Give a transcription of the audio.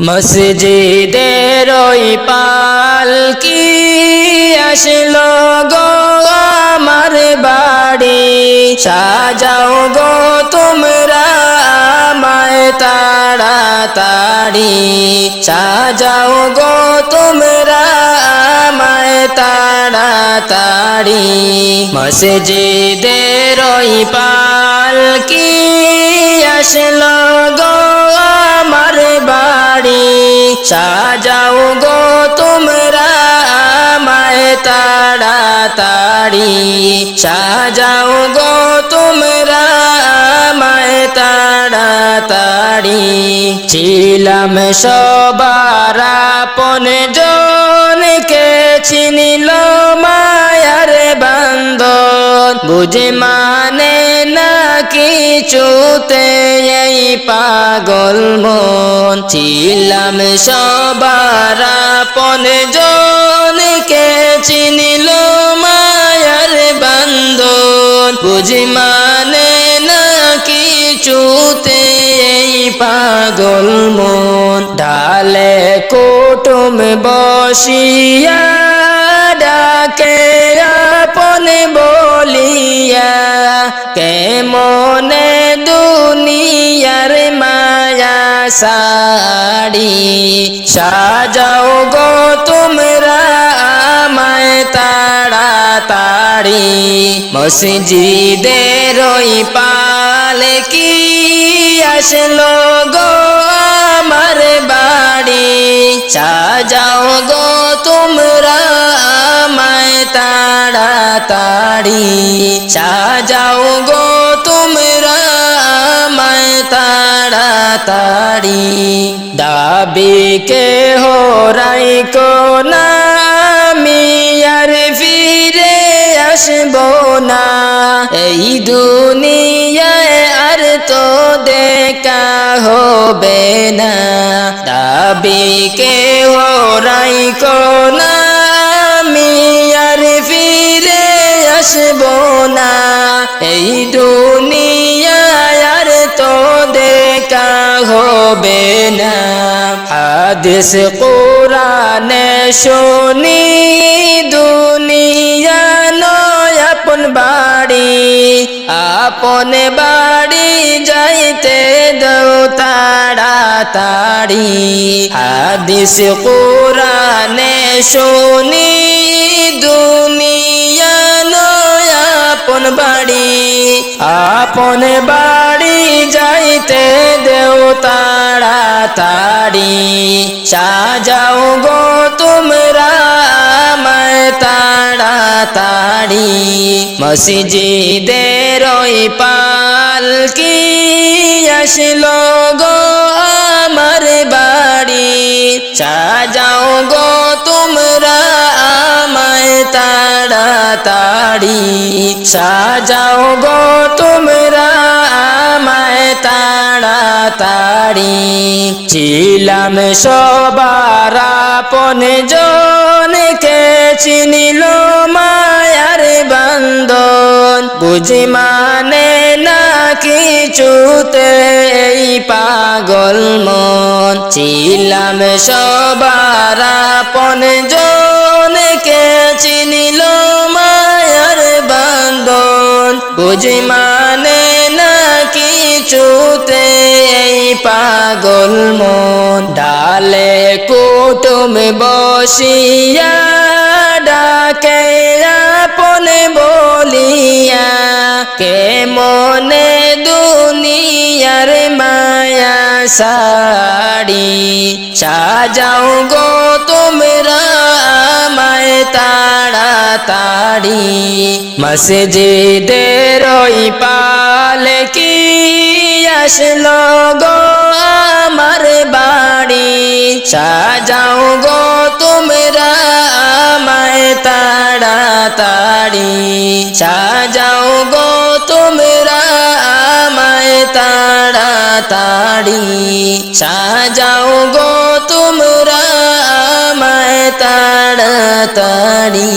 মসজিদের ওই পালকি আসলো গো আমার বাড়ি? সাজাও গো তোমরা আমায় তাড়াতাড়ি। সাজাও গো তোমরা আমায় তাড়াতাড়ি। মসজিদের ওই পালকি আসলো গো সাজাও গো তোমরা আমায় তাড়াতাড়ি। সাজাও গো তোমরা আমায় তাড়াতাড়ি। ছিলাম সবার আপন জনকে চিনিল মায়ার বান্ধন। বুঝে মানে কিছুতে এই পাগল মন। ছিলাম সবার আপন, জনকে চিনিল মায়ার বান্ধন। বুঝি মানে না কিছুতে এই পাগল মন। ডালে কুটুম বসিয়া ডাকে, আপন বলিয়া সাড়ি সাজাও গো তোমরা আমায় তাড়াতাড়ি মসজিদের ওই পালে কি আসলো গো আমার বাড়ি সাজাও গো তোমরা আমায় তাড়াতাড়ি সাজাও গো তাড়াতাড়ি। দাবি কে হোরাই কোনা আমি আর ফিরে আসব না। এই দুনিয়ায় আর তো দেখা হবে না। দাবি কে হোরাই কোনা হবে না। হাদিস কোরআনে শুনি, দুনিয়া নয় আপন বাড়ি। আপন বাড়ি যাইতে দৌ তাড়াতাড়ি। হাদিস কোরআনে শুনি, দুনিয়া নয় আপন বাড়ি। আপন বাড়ি যাইতে দেও তাড়াতাড়ি সাজাও গো তোমরা আমায় তাড়াতাড়ি মসজিদের ওই পালকি আসলো গো আমার বাড়ি সাজাও গো তোমরা আমায় তাড়াতাড়ি সাজাও গো তোমরা তাড়াতাড়ি ছিলাম সবার আপন, জনকে চিনিল মায়ার বান্ধন। বুঝি মানে না কিছুতে এই পাগল মন। ছিলাম সবার আপন, জনকে চিনিল মায়ার বান্ধন। বুঝি পাগল মন, ডালে কুটুম বসিয়া, ডাকে আপন বলিয়া, কে মনে দুনিয়ার মায়া সাড়ি সাজাও গো তোমরা আমায় তাড়াতাড়ি। মসজিদের পালে কি আসলো গো? সাজাও গো তোমরা আমায় তাড়াতাড়ি। সাজাও গো তোমরা আমায় তাড়াতাড়ি। সাজাও গো তোমরা আমায় তাড়াতাড়ি।